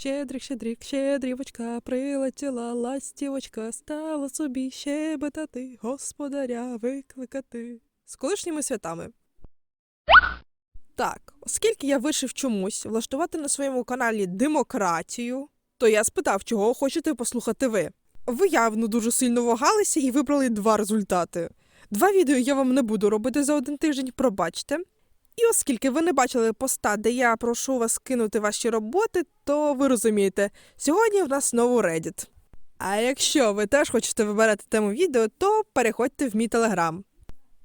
Щедрик, щедрик, щедрівочка, прилетіла ластівочка, стала собі щебетати, господаря викликати. З колишніми святами. Так, оскільки я вирішив чомусь влаштувати на своєму каналі демократію, то я спитав, чого хочете послухати ви. Ви явно дуже сильно вагалися і вибрали два результати. Два відео я вам не буду робити за один тиждень, пробачте. І оскільки ви не бачили поста, де я прошу вас кинути ваші роботи, то ви розумієте, сьогодні в нас знову Reddit. А якщо ви теж хочете вибирати тему відео, то переходьте в мій телеграм.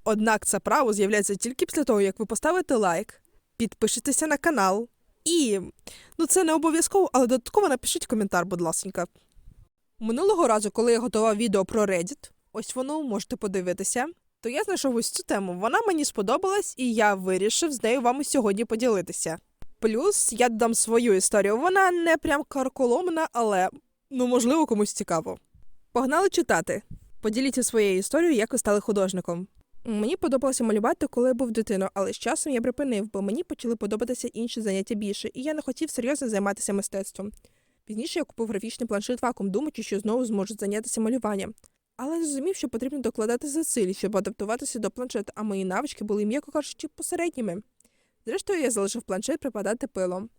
Однак це право з'являється тільки після того, як ви поставите лайк, підпишетеся на канал і ну це не обов'язково, але додатково напишіть коментар, будь ласка. Минулого разу, коли я готував відео про Reddit, ось воно можете подивитися, то я знайшов ось цю тему. Вона мені сподобалась, і я вирішив з нею вами сьогодні поділитися. Плюс я додам свою історію. Вона не прям карколомна, але ну можливо комусь цікаво. Погнали читати. Поділіться своєю історією, як ви стали художником. Мені подобалося малювати, коли я був дитиною, але з часом я припинив, бо мені почали подобатися інші заняття більше, і я не хотів серйозно займатися мистецтвом. Пізніше я купив графічний планшет вакуум, думаючи, що знову зможу зайнятися малюванням. Але зрозумів, що потрібно докладати зусиль, щоб адаптуватися до планшета, а мої навички були, м'яко кажучи, посередніми. Зрештою, я залишив планшет припадати пилом.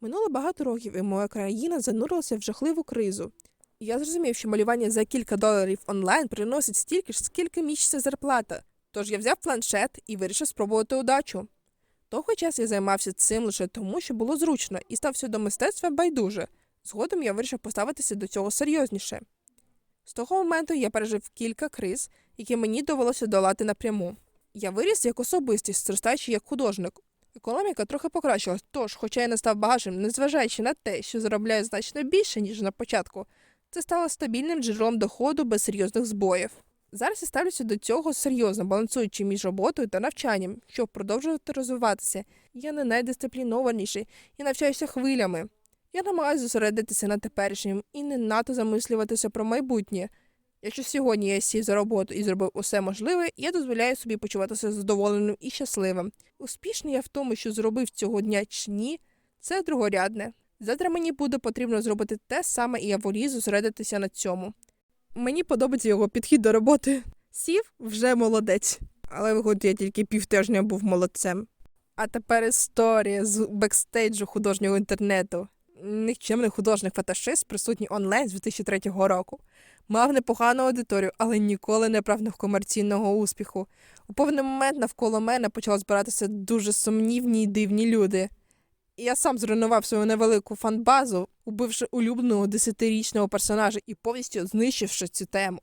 Минуло багато років, і моя країна занурилася в жахливу кризу. Я зрозумів, що малювання за кілька доларів онлайн приносить стільки ж, скільки місяця зарплата. Тож я взяв планшет і вирішив спробувати удачу. Того часу я займався цим лише тому, що було зручно, і стався до мистецтва байдуже. Згодом я вирішив поставитися до цього серйозніше. З того моменту я пережив кілька криз, які мені довелося долати напряму. Я виріс як особистість, зростаючи як художник. Економіка трохи покращилась, тож, хоча я не став багатшим, незважаючи на те, що заробляю значно більше, ніж на початку, це стало стабільним джерелом доходу без серйозних збоїв. Зараз я ставлюся до цього серйозно, балансуючи між роботою та навчанням, щоб продовжувати розвиватися. Я не найдисциплінованіший і навчаюся хвилями. Я намагаюся зосередитися на теперішньому і не надто замислюватися про майбутнє. Якщо сьогодні я сів за роботу і зробив усе можливе, я дозволяю собі почуватися задоволеним і щасливим. Успішний я в тому, що зробив цього дня чи ні, це другорядне. Завтра мені буде потрібно зробити те саме, і я волію зосередитися на цьому. Мені подобається його підхід до роботи. Сів вже молодець. Але виходить, я тільки півтижня був молодцем. А тепер історія з бекстейджу художнього інтернету. Нікчемний художник-феташист присутній онлайн з 2003 року. Мав непогану аудиторію, але ніколи не прагнув комерційного успіху. У певний момент навколо мене почали збиратися дуже сумнівні й дивні люди. Я сам зруйнував свою невелику фанбазу, убивши улюбленого десятирічного персонажа і повністю знищивши цю тему.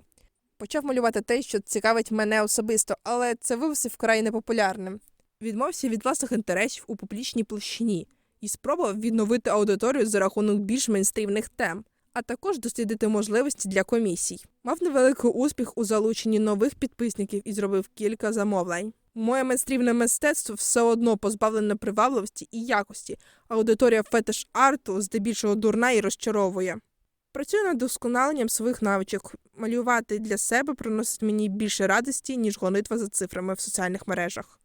Почав малювати те, що цікавить мене особисто, але це виявився вкрай непопулярним. Відмовився від власних інтересів у публічній площині і спробував відновити аудиторію за рахунок більш мейнстрімних тем, а також дослідити можливості для комісій. Мав невеликий успіх у залученні нових підписників і зробив кілька замовлень. Моє мейнстрімне мистецтво все одно позбавлене привабливості і якості. Аудиторія фетиш арту здебільшого дурна і розчаровує. Працюю над досконаленням своїх навичок. Малювати для себе приносить мені більше радості, ніж гонитва за цифрами в соціальних мережах.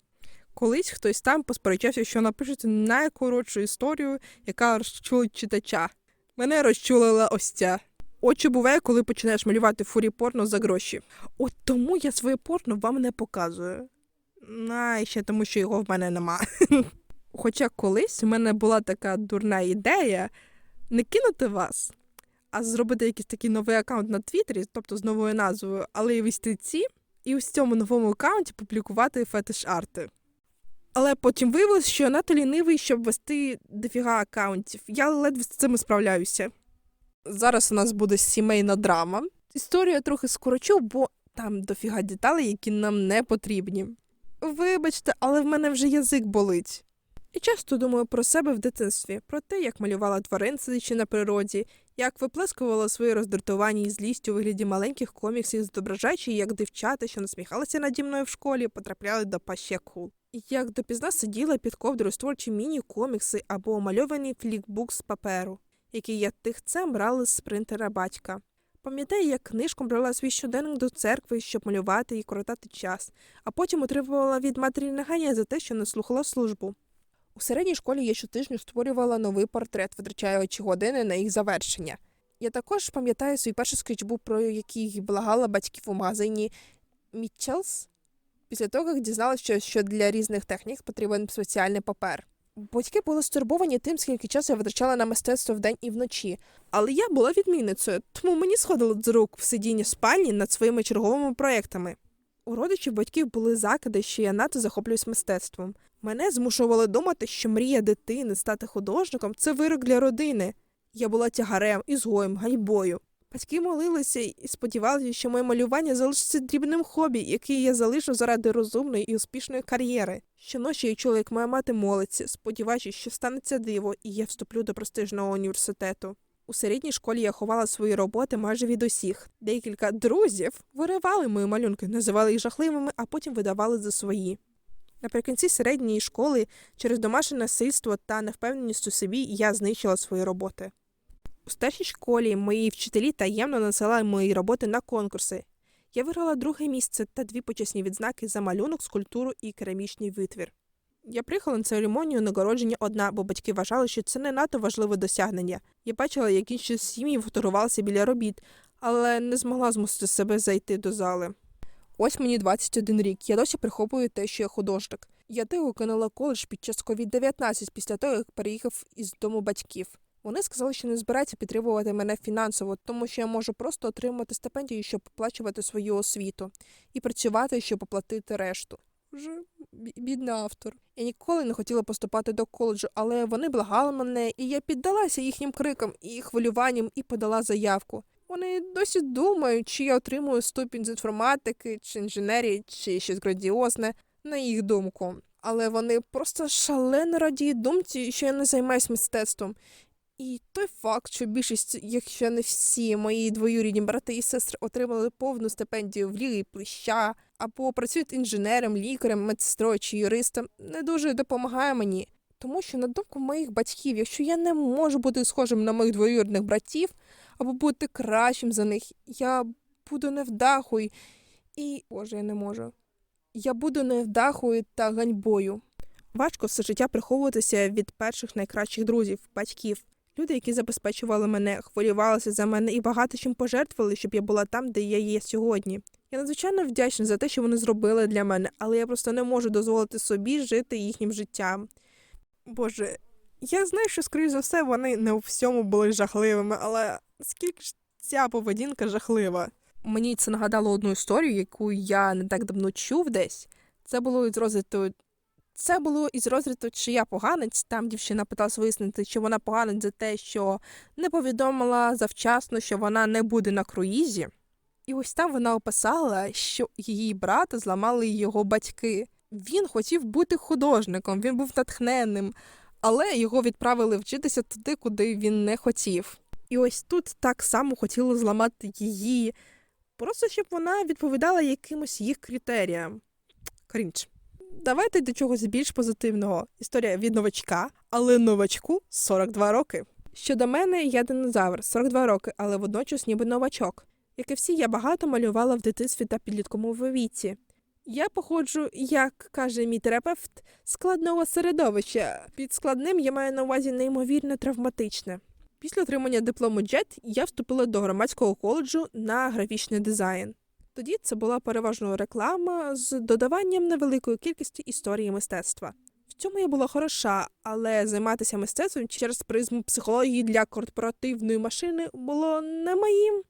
Колись хтось там посперечався, що напишуть найкоротшу історію, яка розчулить читача. Мене розчулила ось ця. Очі буває, коли починаєш малювати фурі порно за гроші. От тому я своє порно вам не показую. І ще тому, що його в мене нема. Хоча колись у мене була така дурна ідея не кинути вас, а зробити якийсь такий новий аккаунт на Твіттері, тобто з новою назвою, але і вести ці, і в цьому новому аккаунті публікувати фетиш-арти. Але потім виявилось, що я надто лінивий, щоб вести дофіга аккаунтів. Я ледве з цим справляюся. Зараз у нас буде сімейна драма. Історію трохи скорочу, бо там дофіга деталей, які нам не потрібні. Вибачте, але в мене вже язик болить. І часто думаю про себе в дитинстві, про те, як малювала тварин, сидячи на природі, як виплескувала свої роздратування і злість у вигляді маленьких коміксів, зображаючи, як дівчата, що насміхалися наді мною в школі, потрапляли до паща кул. І як допізна сиділа під ковдрою створчі міні-комікси або мальований флікбук з паперу, який я тихцем брала з принтера батька. Пам'ятаю, як книжком брала свій щоденник до церкви, щоб малювати і коротати час, а потім отримувала від матері наганя за те, що не слухала службу. У середній школі я щотижня створювала новий портрет, витрачаючи години на їх завершення. Я також пам'ятаю свій перший скетчбук, про який благала батьків у магазині Мітчелс. Після того, як дізналася, що для різних технік потрібен спеціальний папер. Батьки були стурбовані тим, скільки часу я витрачала на мистецтво вдень і вночі. Але я була відмінницею, тому мені сходило з рук в сидінні спальні над своїми черговими проектами. У родичів батьків були закиди, що я надто захоплююсь мистецтвом. Мене змушували думати, що мрія дитини стати художником це вирок для родини. Я була тягарем, ізгоєм, ганьбою. Батьки молилися і сподівалися, що моє малювання залишиться дрібним хобі, який я залишу заради розумної і успішної кар'єри. Щоночі я чула, як моя мати молиться, сподіваючись, що станеться диво, і я вступлю до престижного університету. У середній школі я ховала свої роботи майже від усіх. Декілька друзів виривали мої малюнки, називали їх жахливими, а потім видавали за свої. Наприкінці середньої школи через домашнє насильство та невпевненість у собі я знищила свої роботи. У старшій школі мої вчителі таємно насилали мої роботи на конкурси. Я виграла друге місце та дві почесні відзнаки за малюнок, скульптуру і керамічний витвір. Я приїхала на церемонію нагородження одна, бо батьки вважали, що це не надто важливе досягнення. Я бачила, як інші сім'ї фотографувалися біля робіт, але не змогла змусити себе зайти до зали. Ось мені 21 рік. Я досі приховую те, що я художник. Я тихо кинула коледж під час COVID-19 після того, як переїхав із дому батьків. Вони сказали, що не збираються підтримувати мене фінансово, тому що я можу просто отримати стипендію, щоб оплачувати свою освіту, і працювати, щоб оплатити решту. Вже бі- бідний автор. Я ніколи не хотіла поступати до коледжу, але вони благали мене, і я піддалася їхнім крикам і хвилюванням і подала заявку. Вони досі думають, чи я отримую ступінь з інформатики, чи інженерії, чи щось градіозне, на їх думку. Але вони просто шалено радіють думці, що я не займаюся мистецтвом. І той факт, що більшість, якщо не всі мої двоюрідні брати і сестри отримали повну стипендію в ліги плеща, або працюють інженером, лікарем, медсестрою чи юристом, не дуже допомагає мені. Тому що, на думку моїх батьків, якщо я не можу бути схожим на моїх двоюрідних братів, або бути кращим за них, я буду невдахою. І, боже, я не можу. Я буду невдахою та ганьбою. Важко все життя приховуватися від перших найкращих друзів, батьків. Люди, які забезпечували мене, хвилювалися за мене і багато чим пожертвували, щоб я була там, де я є сьогодні. Я надзвичайно вдячна за те, що вони зробили для мене, але я просто не можу дозволити собі жити їхнім життям. Боже, я знаю, що, скоріш за все, вони не у всьому були жахливими, але скільки ж ця поведінка жахлива? Мені це нагадало одну історію, яку я не так давно чув десь. Це було із розряду. Це було із розряду, чи я поганець. Там дівчина питалася вияснити, чи вона поганець за те, що не повідомила завчасно, що вона не буде на круїзі. І ось там вона описала, що її брата зламали його батьки. Він хотів бути художником, він був натхненним, але його відправили вчитися туди, куди він не хотів. І ось тут так само хотіли зламати її, просто щоб вона відповідала якимось їх критеріям. Крінж. Давайте до чогось більш позитивного. Історія від новачка, але новачку 42 роки. Щодо мене, я динозавр, 42 роки, але водночас ніби новачок. Як і всі, я багато малювала в дитинстві та підлітковому віці. Я походжу, як каже мій терапевт, складного середовища. Під складним я маю на увазі неймовірно травматичне. Після отримання диплому JET я вступила до громадського коледжу на графічний дизайн. Тоді це була переважно реклама з додаванням невеликої кількості історії мистецтва. В цьому я була хороша, але займатися мистецтвом через призму психології для корпоративної машини було не моїм.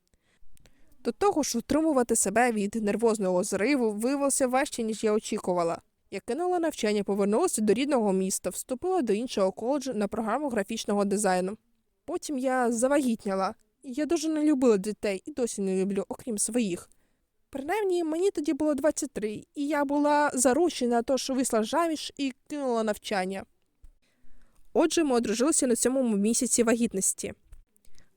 До того ж, утримувати себе від нервозного зриву виявилося важче, ніж я очікувала. Я кинула навчання, повернулася до рідного міста, вступила до іншого коледжу на програму графічного дизайну. Потім я завагітняла. Я дуже не любила дітей і досі не люблю, окрім своїх. Принаймні, мені тоді було 23, і я була заручена, тож вийшла заміж і кинула навчання. Отже, ми одружилися на сьомому місяці вагітності.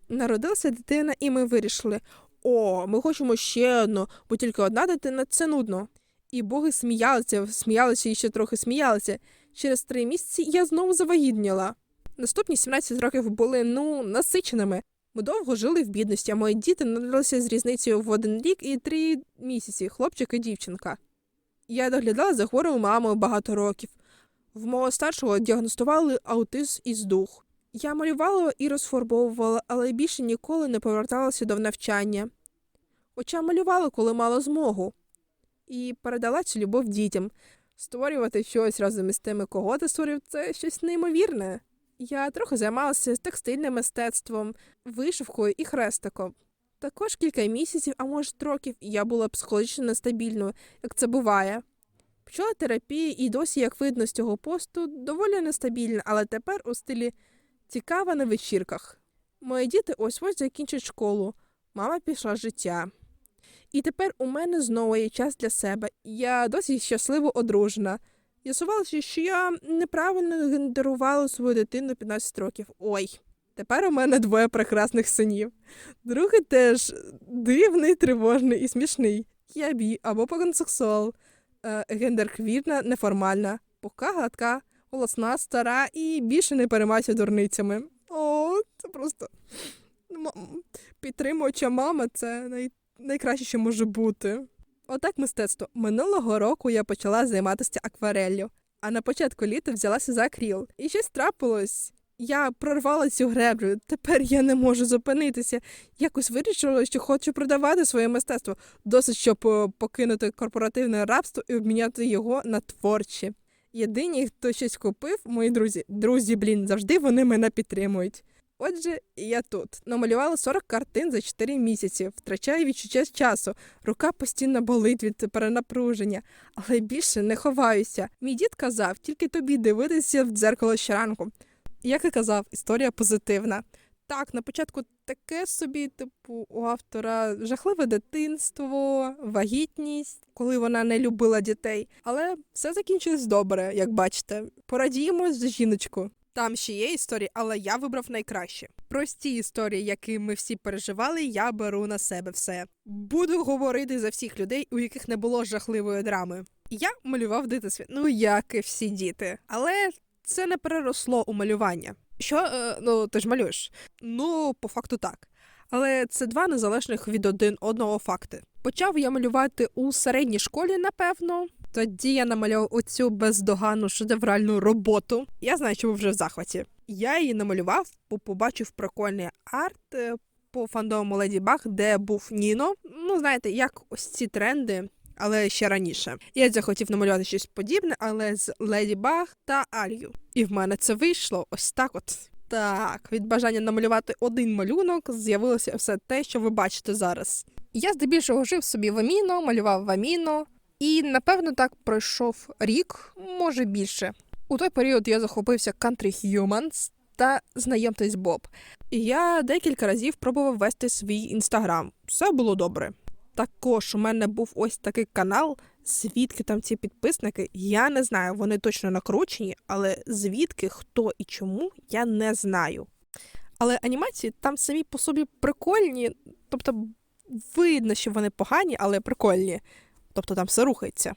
Народилася дитина, і ми вирішили: о, ми хочемо ще одну, бо тільки одна дитина це нудно. І боги сміялися, сміялися і ще трохи сміялися. Через три місяці я знову завагітніла. Наступні 17 років були ну насиченими. Ми довго жили в бідності, а мої діти народилися з різницею в один рік і три місяці, хлопчик і дівчинка. Я доглядала за хворою мамою багато років. В мого старшого діагностували аутизм і здух. Я малювала і розфарбовувала, але більше ніколи не поверталася до навчання. Хоча малювала, коли мала змогу. І передала цю любов дітям. Створювати щось разом із тими, кого ти створив, це щось неймовірне. Я трохи займалася текстильним мистецтвом, вишивкою і хрестиком. Також кілька місяців, а може років, я була психологічно нестабільною, як це буває. Почала терапію і досі, як видно з цього посту, доволі нестабільна, але тепер у стилі цікава на вечірках. Мої діти ось ось закінчать школу. Мама пішла з життя. І тепер у мене знову є час для себе. Я досі щасливо одружена. З'ясувалося, що я неправильно гендерувала свою дитину 15 років. Ой, тепер у мене двоє прекрасних синів. Другий теж дивний, тривожний і смішний. Я бі або пансексуал, е, гендерквірна, неформальна, пухка, гладка, голосна, стара і більше не переймайся дурницями. О, це просто підтримуюча мама це най... найкраще, що може бути. Отак мистецтво. Минулого року я почала займатися аквареллю, а на початку літа взялася за акріл. І щось трапилось. Я прорвала цю греблю. Тепер я не можу зупинитися. Якось вирішила, що хочу продавати своє мистецтво. Досить, щоб е, покинути корпоративне рабство і обміняти його на творче. Єдині, хто щось купив, мої друзі, друзі, блін, завжди вони мене підтримують. Отже, я тут намалювала 40 картин за 4 місяці, втрачаю відчуття часу. Рука постійно болить від перенапруження, але більше не ховаюся. Мій дід казав, тільки тобі дивитися в дзеркало щоранку. Як і казав, історія позитивна. Так, на початку таке собі, типу, у автора жахливе дитинство, вагітність, коли вона не любила дітей. Але все закінчилось добре, як бачите. Порадіємо за жіночку. Там ще є історії, але я вибрав найкраще. Прості історії, які ми всі переживали, я беру на себе все. Буду говорити за всіх людей, у яких не було жахливої драми. Я малював дитинстві, ну як і всі діти, але це не переросло у малювання. Що, е, ну ти ж малюєш? Ну, по факту так. Але це два незалежних від один одного факти. Почав я малювати у середній школі, напевно. Тоді я намалював оцю бездоганну шедевральну роботу. Я знаю, що ви вже в захваті. Я її намалював, бо побачив прикольний арт е, по фандому Леді Баг, де був Ніно. Ну, знаєте, як ось ці тренди, але ще раніше. Я захотів намалювати щось подібне, але з Леді Баг та Алью. І в мене це вийшло ось так от. Так, від бажання намалювати один малюнок з'явилося все те, що ви бачите зараз. Я здебільшого жив собі в Аміно, малював в Аміно, і напевно так пройшов рік, може більше. У той період я захопився Country Humans та знайомтесь Боб. І я декілька разів пробував вести свій інстаграм. Все було добре. Також у мене був ось такий канал. Звідки там ці підписники? Я не знаю, вони точно накручені, але звідки, хто і чому, я не знаю. Але анімації там самі по собі прикольні, тобто видно, що вони погані, але прикольні. Тобто там все рухається.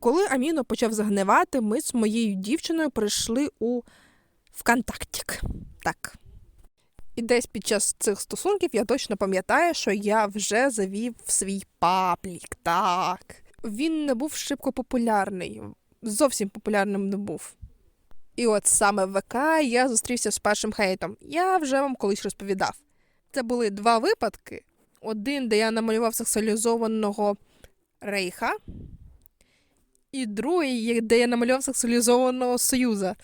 Коли Аміно почав загнивати, ми з моєю дівчиною прийшли у ВКонтактік. Так. І десь під час цих стосунків я точно пам'ятаю, що я вже завів свій паблік. Так. Він не був шибко популярний, зовсім популярним не був. І от саме в ВК я зустрівся з першим хейтом. Я вже вам колись розповідав. Це були два випадки. Один, де я намалював сексуалізованого рейха, і другий, де я намалював сексуалізованого союза.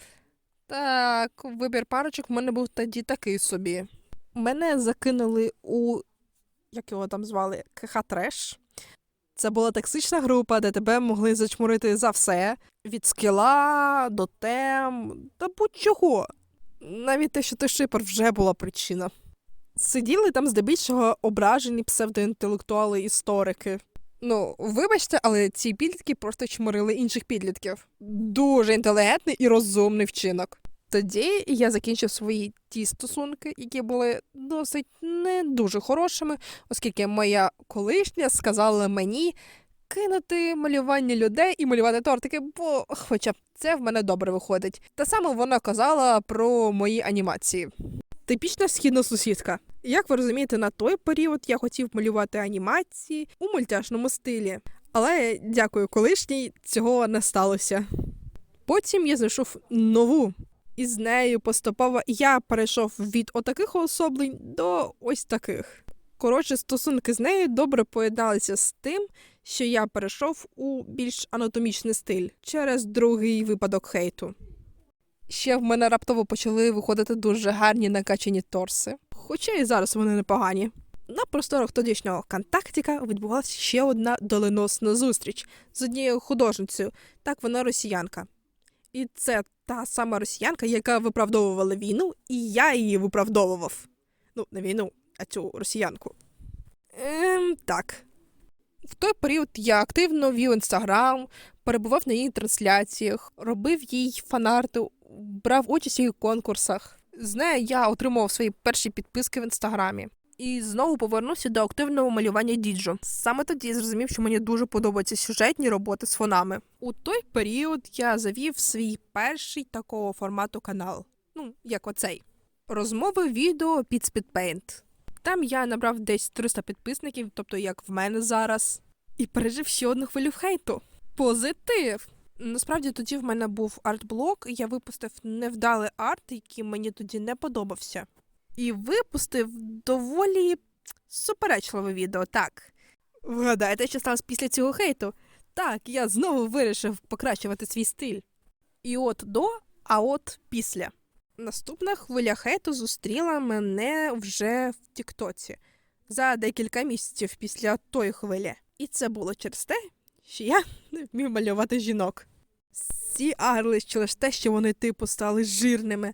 Так, вибір парочок в мене був тоді такий собі. Мене закинули у, як його там звали, КХ Треш. Це була токсична група, де тебе могли зачмурити за все: від скіла до тем, та будь-чого. Навіть те, що ти шипер, вже була причина. Сиділи там здебільшого ображені псевдоінтелектуали історики. Ну, вибачте, але ці підлітки просто чморили інших підлітків. Дуже інтелігентний і розумний вчинок. Тоді я закінчив свої ті стосунки, які були досить не дуже хорошими, оскільки моя колишня сказала мені кинути малювання людей і малювати тортики, бо хоча б це в мене добре виходить. Та саме вона казала про мої анімації. Типічна східна сусідка. Як ви розумієте, на той період я хотів малювати анімації у мультяшному стилі. Але дякую колишній, цього не сталося. потім я знайшов нову. І з нею поступово я перейшов від отаких особлень до ось таких. Коротше, стосунки з нею добре поєдналися з тим, що я перейшов у більш анатомічний стиль через другий випадок хейту. Ще в мене раптово почали виходити дуже гарні накачані торси, хоча і зараз вони непогані. На просторах тодішнього контактіка відбувалася ще одна доленосна зустріч з однією художницею, так вона росіянка. І це та сама росіянка, яка виправдовувала війну, і я її виправдовував. Ну, не війну, а цю росіянку. Ем, так. В той період я активно вів інстаграм, перебував на її трансляціях, робив їй фанарти, брав участь у конкурсах. З нею я отримував свої перші підписки в інстаграмі. І знову повернувся до активного малювання діджо. Саме тоді я зрозумів, що мені дуже подобаються сюжетні роботи з фонами. У той період я завів свій перший такого формату канал. Ну, як оцей. Розмови відео під Speedpaint. Там я набрав десь 300 підписників, тобто як в мене зараз, і пережив ще одну хвилю хейту. Позитив! Насправді тоді в мене був арт-блок, і я випустив невдалий арт, який мені тоді не подобався. І випустив доволі суперечливе відео, так. Вгадайте, що сталося після цього хейту? Так, я знову вирішив покращувати свій стиль. І от до, а от після. Наступна хвиля хейту зустріла мене вже в Тіктоці за декілька місяців після тої хвилі. І це було через те, що я не вмів малювати жінок. Всі агрились через те, що вони типу стали жирними.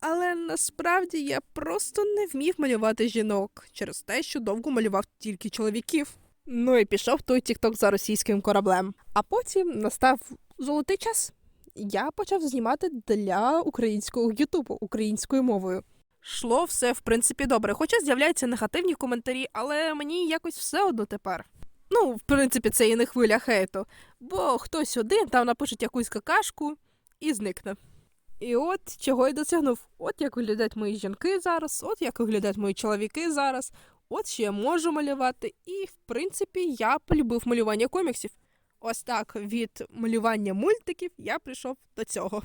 Але насправді я просто не вмів малювати жінок через те, що довго малював тільки чоловіків. Ну і пішов той тікток за російським кораблем. А потім настав золотий час. Я почав знімати для українського Ютубу українською мовою. Шло все в принципі добре, хоча з'являються негативні коментарі, але мені якось все одно тепер. Ну, в принципі, це і не хвиля хейту, бо хтось один там напише якусь какашку і зникне. І от чого й досягнув. От як виглядають мої жінки зараз, от як виглядають мої чоловіки зараз, от що я можу малювати. І, в принципі, я полюбив малювання коміксів. Ось так від малювання мультиків я прийшов до цього.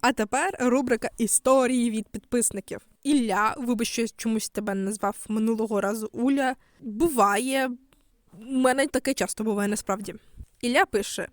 А тепер рубрика історії від підписників. Ілля, вибач, що я чомусь тебе назвав минулого разу Уля. Буває, у мене таке часто буває насправді. Ілля пише: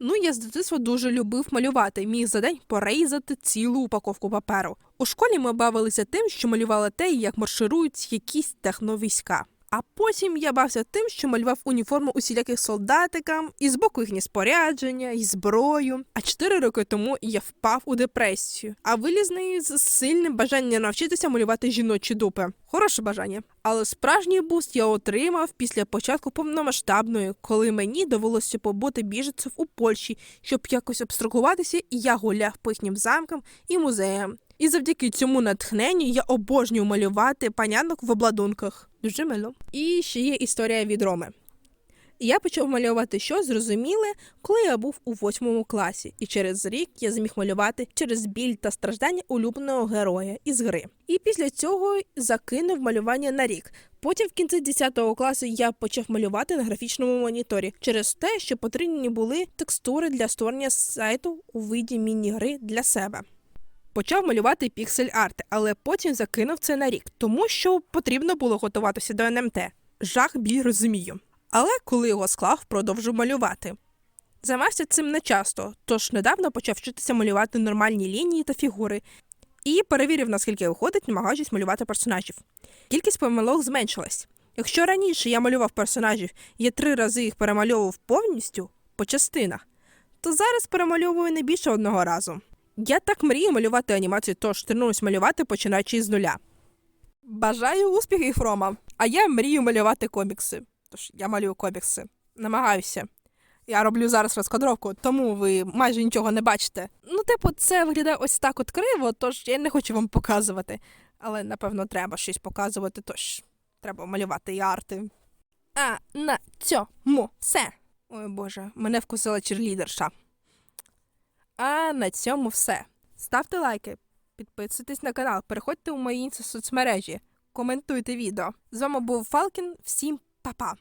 Ну, я з дитинства дуже любив малювати, міг за день порейзати цілу упаковку паперу. У школі ми бавилися тим, що малювали те, як марширують якісь техновійська. А потім я бався тим, що малював уніформу усіляких солдатикам, і збоку їхнє спорядження, і зброю. А чотири роки тому я впав у депресію, а виліз з неї з сильним бажанням навчитися малювати жіночі дупи. Хороше бажання. Але справжній буст я отримав після початку повномасштабної, коли мені довелося побути біженцем у Польщі, щоб якось абстрагуватися, і я гуляв по їхнім замкам і музеям. І завдяки цьому натхненню я обожнюю малювати панянок в обладунках. Дуже мило. І ще є історія від Роми. Я почав малювати щось зрозуміле, коли я був у восьмому класі, і через рік я зміг малювати через біль та страждання улюбленого героя із гри. І після цього закинув малювання на рік. Потім в кінці 10 класу я почав малювати на графічному моніторі через те, що потрібні були текстури для створення сайту у виді міні-гри для себе. Почав малювати піксель-арт, але потім закинув це на рік, тому що потрібно було готуватися до НМТ. Жах біль розумію. Але коли його склав, продовжив малювати. Займався цим не часто, тож недавно почав вчитися малювати нормальні лінії та фігури і перевірив, наскільки виходить, намагаючись малювати персонажів. Кількість помилок зменшилась. Якщо раніше я малював персонажів і я три рази їх перемальовував повністю по частинах, то зараз перемальовую не більше одного разу. Я так мрію малювати анімацію, тож тренуюсь малювати, починаючи з нуля. Бажаю успіхів, Рома. А я мрію малювати комікси. Тож я малюю комікси. Намагаюся. Я роблю зараз розкадровку, тому ви майже нічого не бачите. Ну, типу, це виглядає ось так от криво, тож я не хочу вам показувати. Але напевно треба щось показувати, тож треба малювати і арти. А на цьому все. Ой боже, мене вкусила черлідерша. А на цьому все. Ставте лайки, підписуйтесь на канал, переходьте у мої соцмережі, коментуйте відео. З вами був Фалкін. Всім па-па!